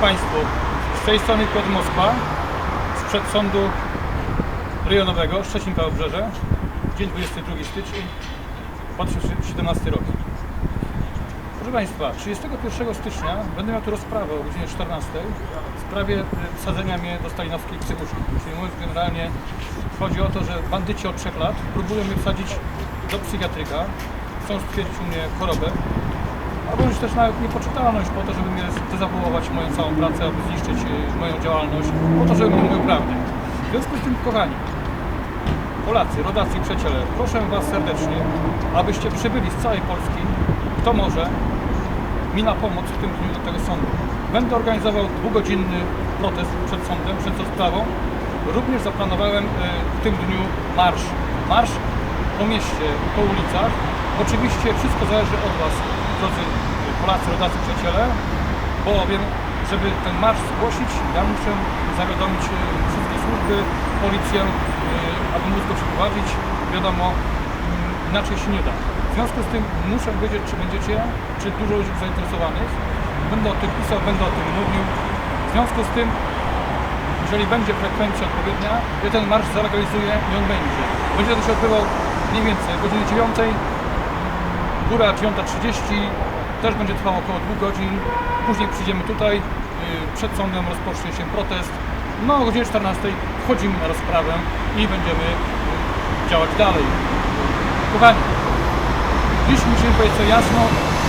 Państwu, z tej strony Piotr Moskwa, sprzed sądu rejonowego Szczecin Obrzeże, dzień 22 stycznia 2017 rok. Proszę Państwa, 31 stycznia będę miał tu rozprawę o godzinie 14 w sprawie y, wsadzenia mnie do stalinowskiej psychuszki. Czyli mówiąc generalnie, chodzi o to, że bandyci od 3 lat próbują mnie wsadzić do psychiatryka, chcą stwierdzić u mnie chorobę, albo już też nawet niepoczytalność po to, żeby mnie dezawuować moją całą pracę, aby zniszczyć y, moją działalność, po to, żeby mówił prawdę. W związku z tym, kochani, Polacy, rodacy i przyjaciele, proszę Was serdecznie, abyście przybyli z całej Polski, kto może, mi na pomoc w tym dniu do tego sądu. Będę organizował dwugodzinny protest przed sądem, przed rozprawą. Również zaplanowałem e, w tym dniu marsz. Marsz po mieście, po ulicach. Oczywiście wszystko zależy od Was, drodzy Polacy, rodacy, przyjaciele, bowiem, żeby ten marsz zgłosić, ja muszę zawiadomić e, wszystkie służby, policję, e, aby móc go przeprowadzić. Wiadomo, mm, inaczej się nie da. W związku z tym muszę wiedzieć, czy będziecie, czy dużo ludzi zainteresowanych. Będę o tym pisał, będę o tym mówił. W związku z tym, jeżeli będzie frekwencja odpowiednia, ja ten marsz zalegalizuję i on będzie. Będzie to się odbywał mniej więcej o godzinie 9, góra 9.30, też będzie trwało około 2 godzin. Później przyjdziemy tutaj, yy, przed sądem rozpocznie się protest. No o godzinie 14 wchodzimy na rozprawę i będziemy yy, działać dalej. Kochani, Dziś musimy powiedzieć co jasno,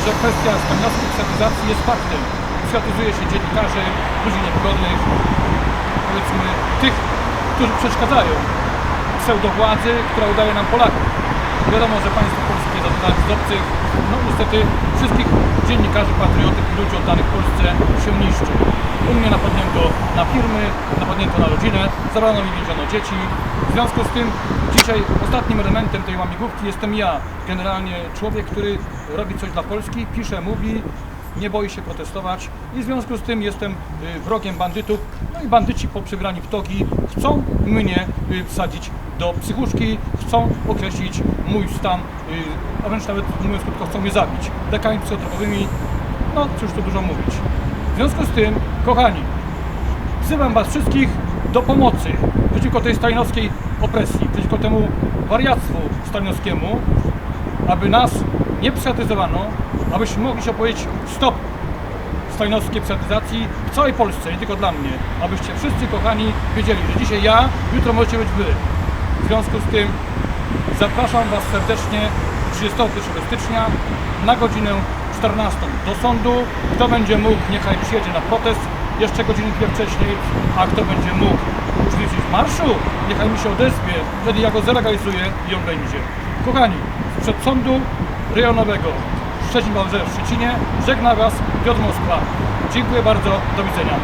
że kwestia stalinowskiej psychiatryzacji jest faktem. Psychiatryzuje się dziennikarzy, ludzi niewygodnych, powiedzmy tych, którzy przeszkadzają pseudowładzy, która udaje nam Polaków. Wiadomo, że państwo polskie zaczynają z obcych, no niestety wszystkich dziennikarzy, patriotyk i ludzi oddanych Polsce się niszczy. U mnie napadnięto na firmy, napadnięto na rodzinę, zabrano mi więziono dzieci. W związku z tym dzisiaj ostatnim elementem tej łamigłówki jestem ja. Generalnie człowiek, który robi coś dla Polski, pisze, mówi, nie boi się protestować i w związku z tym jestem y, wrogiem bandytów. No i bandyci po przebrani w togi chcą mnie y, wsadzić do psychuszki, chcą określić mój stan, y, a wręcz nawet mówiąc krótko, chcą mnie zabić. Lekami psychotropowymi, no cóż tu dużo mówić. W związku z tym, kochani, wzywam Was wszystkich do pomocy przeciwko tej stalinowskiej opresji, przeciwko temu wariactwu stalinowskiemu, aby nas nie psychiatryzowano, abyśmy mogli się opowiedzieć stop stalinowskiej psychiatryzacji w całej Polsce, nie tylko dla mnie. Abyście wszyscy kochani wiedzieli, że dzisiaj ja, jutro możecie być wy. W związku z tym zapraszam Was serdecznie 31 stycznia na godzinę 14 do sądu. Kto będzie mógł, niechaj przyjedzie na protest jeszcze godzinę dwie wcześniej, a kto będzie mógł uczestniczyć w marszu, niechaj mi się odezwie, wtedy ja go zalegalizuję i on będzie. Kochani, przed sądu rejonowego Szczecin Wałbrze w Szczecinie żegna Was Piotr Moskwa. Dziękuję bardzo, do widzenia.